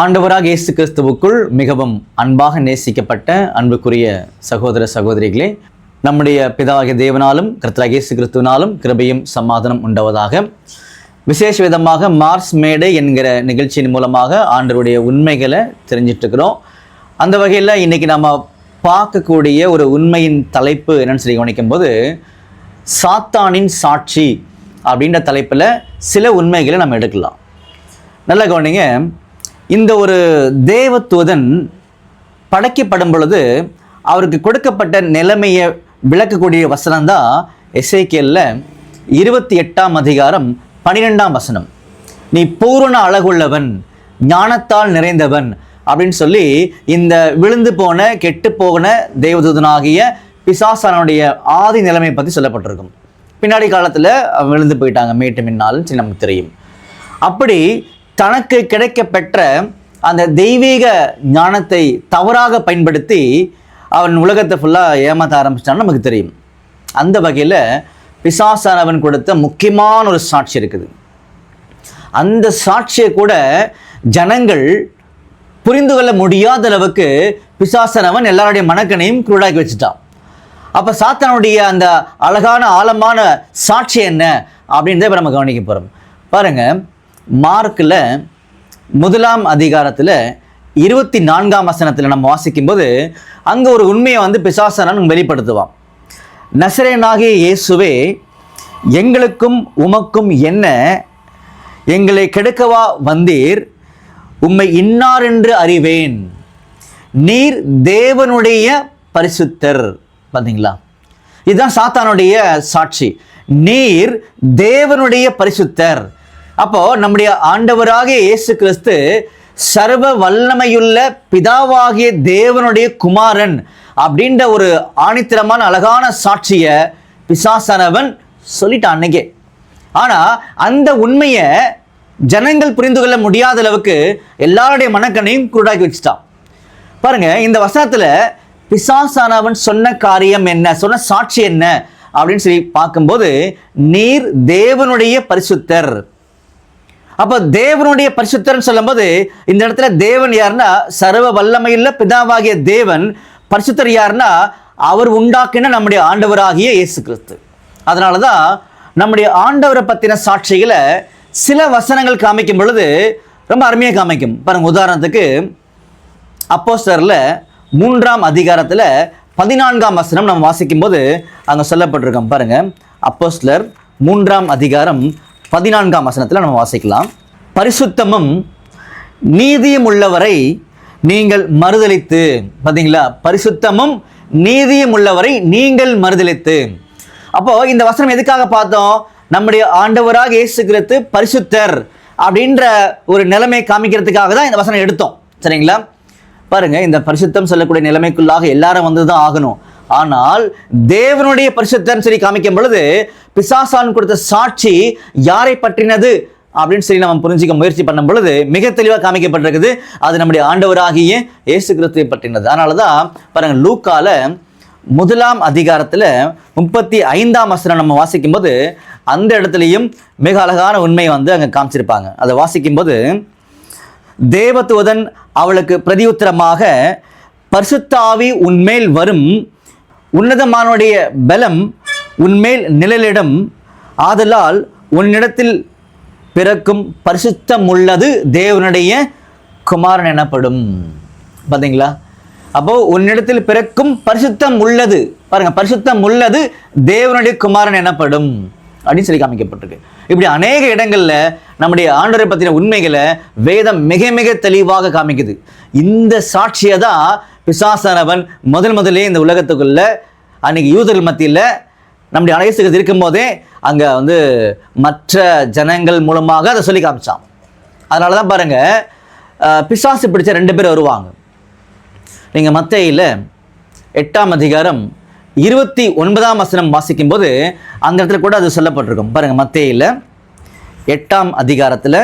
ஆண்டவராக இயேசு கிறிஸ்துவுக்குள் மிகவும் அன்பாக நேசிக்கப்பட்ட அன்புக்குரிய சகோதர சகோதரிகளே நம்முடைய பிதாக தேவனாலும் கர்த்தராக இயேசு கிறிஸ்துவினாலும் கிருபையும் சமாதானம் உண்டவதாக. விசேஷ விதமாக மார்ஸ் மேடை என்கிற நிகழ்ச்சியின் மூலமாக ஆண்டவருடைய உண்மைகளை தெரிஞ்சிட்ருக்கிறோம். அந்த வகையில் இன்றைக்கி நம்ம பார்க்கக்கூடிய ஒரு உண்மையின் தலைப்பு என்னன்னு சொல்லி கவனிக்கும் போது சாத்தானின் சாட்சி அப்படின்ற தலைப்பில் சில உண்மைகளை நம்ம எடுக்கலாம். நல்லா கவனிங்க. இந்த ஒரு தேவதூதன் படைக்கப்படும் பொழுது அவருக்கு கொடுக்கப்பட்ட நிலைமையை விளக்கக்கூடிய வசனம் தான் எஸ்ஐகேல்ல இருபத்தி எட்டாம் அதிகாரம் பன்னிரெண்டாம் வசனம். நீ பூரண அழகுள்ளவன் ஞானத்தால் நிறைந்தவன் அப்படின்னு சொல்லி இந்த விழுந்து போன கெட்டு போன தேவதூதனாகிய பிசாசானுடைய ஆதி நிலைமை பற்றி சொல்லப்பட்டிருக்கும். பின்னாடி காலத்தில் விழுந்து போயிட்டாங்க மேட்டு மின்னாலும் சரி நமக்கு தெரியும் அப்படி தனக்கு கிடைக்கப்பெற்ற அந்த தெய்வீக ஞானத்தை தவறாக பயன்படுத்தி அவன் உலகத்தை ஃபுல்லாக ஏமாற்ற ஆரம்பிச்சிட்டான்னு நமக்கு தெரியும். அந்த வகையில் பிசாசானவன் கொடுத்த முக்கியமான ஒரு சாட்சி இருக்குது. அந்த சாட்சியை கூட ஜனங்கள் புரிந்து கொள்ள முடியாத அளவுக்கு பிசாசனவன் எல்லாருடைய மனக்கனையும் குருடாக்கி வச்சுட்டான். அப்போ சாத்தனுடைய அந்த அழகான ஆழமான சாட்சி என்ன? அப்படின்றத இப்போ நம்ம கவனிக்க போகிறோம் பாருங்கள் மார்க்கில் முதலாம் அதிகாரத்தில் இருபத்தி நான்காம் வசனத்தில் நம்ம வாசிக்கும்போது அங்கே ஒரு உண்மையை வந்து பிசாசனன் வெளிப்படுத்துவான். நசரேனாகிய இயேசுவே எங்களுக்கும் உமக்கும் என்ன? எங்களை கெடுக்கவா வந்தீர்? உம்மை இன்னார் என்று அறிவேன். நீர் தேவனுடைய பரிசுத்தர். பார்த்தீங்களா இதுதான் சாத்தானுடைய சாட்சி. நீர் தேவனுடைய பரிசுத்தர். அப்போ நம்முடைய ஆண்டவராக இயேசு கிறிஸ்து சர்வ வல்லமையுள்ள பிதாவாகிய தேவனுடைய குமாரன் அப்படின்ற ஒரு ஆணித்தரமான அழகான சாட்சியை பிசாசானவன் சொல்லிட்டான் அன்னைக்கே. ஆனா அந்த உண்மையை ஜனங்கள் புரிந்து கொள்ள முடியாத அளவுக்கு எல்லாருடைய மனக்கண்ணையும் குருடாக்கி வச்சுட்டான். பாருங்க இந்த வசனத்துல பிசாசானவன் சொன்ன காரியம் என்ன சொன்ன சாட்சி என்ன அப்படின்னு சொல்லி பார்க்கும்போது நீர் தேவனுடைய பரிசுத்தர். அப்போ தேவனுடைய பரிசுத்தர்னு சொல்லும்போது இந்த இடத்துல தேவன் யாருன்னா சர்வ வல்லமையுள்ள பிதாவாகிய தேவன் பரிசுத்தர் யாருன்னா அவர் உண்டாக்கின நம்முடைய ஆண்டவராகிய இயேசு கிறிஸ்து அதனால தான் நம்முடைய ஆண்டவரை பற்றின சாட்சிகளை சில வசனங்கள் காமிக்கும் பொழுது ரொம்ப அருமையாக காமிக்கும். பாருங்கள் உதாரணத்துக்கு அப்போஸ்டரில் மூன்றாம் அதிகாரத்தில் பதினான்காம் வசனம் நம்ம வாசிக்கும்போது அங்கே சொல்லப்பட்டிருக்கோம். பாருங்கள் அப்போஸ்லர் மூன்றாம் அதிகாரம் பதினான்காம் வசனத்தில் நம்ம வாசிக்கலாம். பரிசுத்தமும் நீதியும் உள்ளவரை நீங்கள் மறுதளித்து பார்த்தீங்களா பரிசுத்தமும் நீதியும் உள்ளவரை நீங்கள் மறுதளித்து அப்போ இந்த வசனம் எதுக்காக பார்த்தோம்? நம்முடைய ஆண்டவராக இயேசு கிறிஸ்து பரிசுத்தர் அப்படின்ற ஒரு நிலைமை காமிக்கிறதுக்காக தான் இந்த வசனம் எடுத்தோம். சரிங்களா? பாருங்க இந்த பரிசுத்தம் சொல்லக்கூடிய நிலைமைக்குள்ளாக எல்லாரும் வந்து தான் ஆகணும். ஆனால் தேவனுடைய பரிசுத்தன் சொல்லி காமிக்கும் பொழுது பிசாசான் கொடுத்த சாட்சி யாரை பற்றினது? அப்படின்னு சொல்லி நம்ம புரிஞ்சிக்க முயற்சி பண்ணும் பொழுது மிக தெளிவாக காமிக்கப்பட்டிருக்குது. அது நம்முடைய ஆண்டவராகிய இயேசு கிறிஸ்துவை பற்றினது. அதனால தான் பாருங்க லூக்கால முதலாம் அதிகாரத்தில் முப்பத்தி ஐந்தாம் வசனம் நம்ம வாசிக்கும்போது அந்த இடத்துலையும் மிக அழகான உண்மை வந்து அங்கே காமிச்சிருப்பாங்க. அதை வாசிக்கும்போது தேவதூதன் அவளுக்கு பிரதியுத்தரமாக பரிசுத்தாவி உன்மேல் வரும் உன்னதமானுடைய பலம் உன்மேல் நிழலிடம். ஆதலால் உன்னிடத்தில் பிறக்கும் பரிசுத்தம் உள்ளது தேவனுடைய குமாரன் எனப்படும். பார்த்தீங்களா அப்போ உன்னிடத்தில் பிறக்கும் பரிசுத்தம் உள்ளது. பாருங்க பரிசுத்தம் உள்ளது தேவனுடைய குமாரன் எனப்படும். அப்படின்னு சொல்லி காமிக்கப்பட்டிருக்கு. இப்படி அநேக இடங்களில் நம்முடைய ஆண்டவரை பற்றின உண்மைகளை வேதம் மிக மிக தெளிவாக காமிக்குது. இந்த சாட்சியை தான் பிசாசானவன் முதல் முதலே இந்த உலகத்துக்குள்ள அன்னைக்கு யூதர்கள் மத்தியில் நம்முடைய அனைசுக்கு இருக்கும்போதே அங்கே வந்து மற்ற ஜனங்கள் மூலமாக அதை சொல்லி காமிச்சான். அதனால தான் பாருங்கள் பிசாசு பிடிச்ச ரெண்டு பேர் வருவாங்க. நீங்கள் மத்தையில் எட்டாம் அதிகாரம் இருபத்தி ஒன்பதாம் வசனம் வாசிக்கும்போது அந்த இடத்துல கூட அது சொல்லப்பட்டிருக்கும். பாருங்கள் மத்தியில் எட்டாம் அதிகாரத்தில்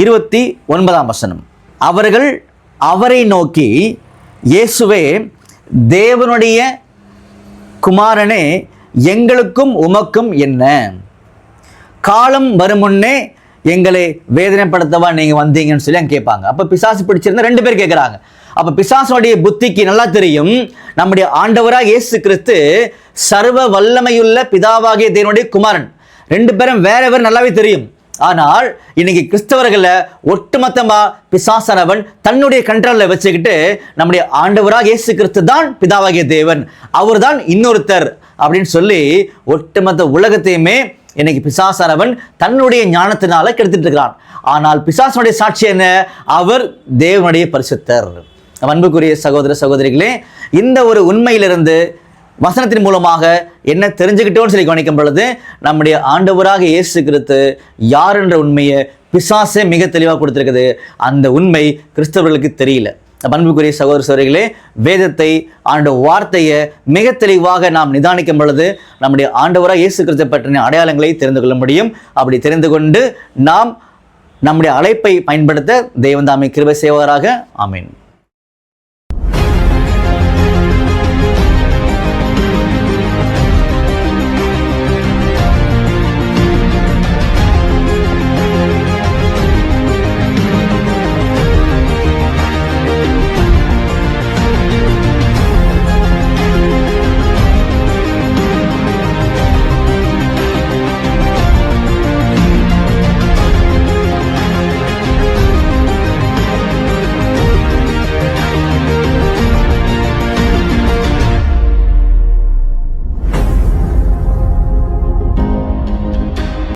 இருபத்தி ஒன்பதாம் வசனம். அவர்கள் அவரை நோக்கி இயேசுவே தேவனுடைய குமாரனே எங்களுக்கும் உமக்கும் என்ன? காலம் வருமுன்னே எங்களை வேதனைப்படுத்தவா நீங்கள் வந்தீங்கன்னு சொல்லி அங்கே கேட்பாங்க. அப்போ பிசாசு பிடிச்சிருந்தா ரெண்டு பேர் கேட்குறாங்க அப்ப பிசாசனுடைய புத்திக்கு நல்லா தெரியும். நம்முடைய ஆண்டவராக இயேசு கிறிஸ்து சர்வ வல்லமையுள்ள பிதாவாகிய தேவனுடைய குமாரன். ரெண்டு பேரும் வேற வேற நல்லாவே தெரியும். ஆனால் இன்னைக்கு கிறிஸ்தவர்களை ஒட்டுமொத்தமா பிசாசனவன் தன்னுடைய கண்ட்ரோல்ல வச்சுக்கிட்டு நம்முடைய ஆண்டவராக இயேசு கிறிஸ்து தான் பிதாவாகிய தேவன். அவர்தான் இன்னொருத்தர் அப்படின்னு சொல்லி ஒட்டுமொத்த உலகத்தையுமே இன்னைக்கு பிசாசானவன் தன்னுடைய ஞானத்தினால கெடுத்துட்டு இருக்கிறான். ஆனால் பிசாசனுடைய சாட்சி என்ன? அவர் தேவனுடைய பரிசுத்தர். அன்புக்குரிய சகோதர சகோதரிகளே இந்த ஒரு உண்மையிலிருந்து வசனத்தின் மூலமாக என்ன தெரிஞ்சுக்கிட்டோம்னு சொல்லி கவனிக்கும் பொழுது நம்முடைய ஆண்டவராக இயேசு கிறிஸ்து யார் என்ற உண்மையை பிசாசே மிக தெளிவாக கொடுத்துருக்குது. அந்த உண்மை கிறிஸ்தவர்களுக்கு தெரியல. பண்புக்குரிய சகோதர சோதரிகளே வேதத்தை ஆண்ட வார்த்தையை மிக தெளிவாக நாம் நிதானிக்கும் பொழுது நம்முடைய ஆண்டவராக இயேசு கிறிஸ்து பற்றின அடையாளங்களை தெரிந்து கொள்ள முடியும். அப்படி தெரிந்து கொண்டு நாம் நம்முடைய அழைப்பை பயன்படுத்த தெய்வந்தாமை கிருபை செய்வாராக. ஆமீன்.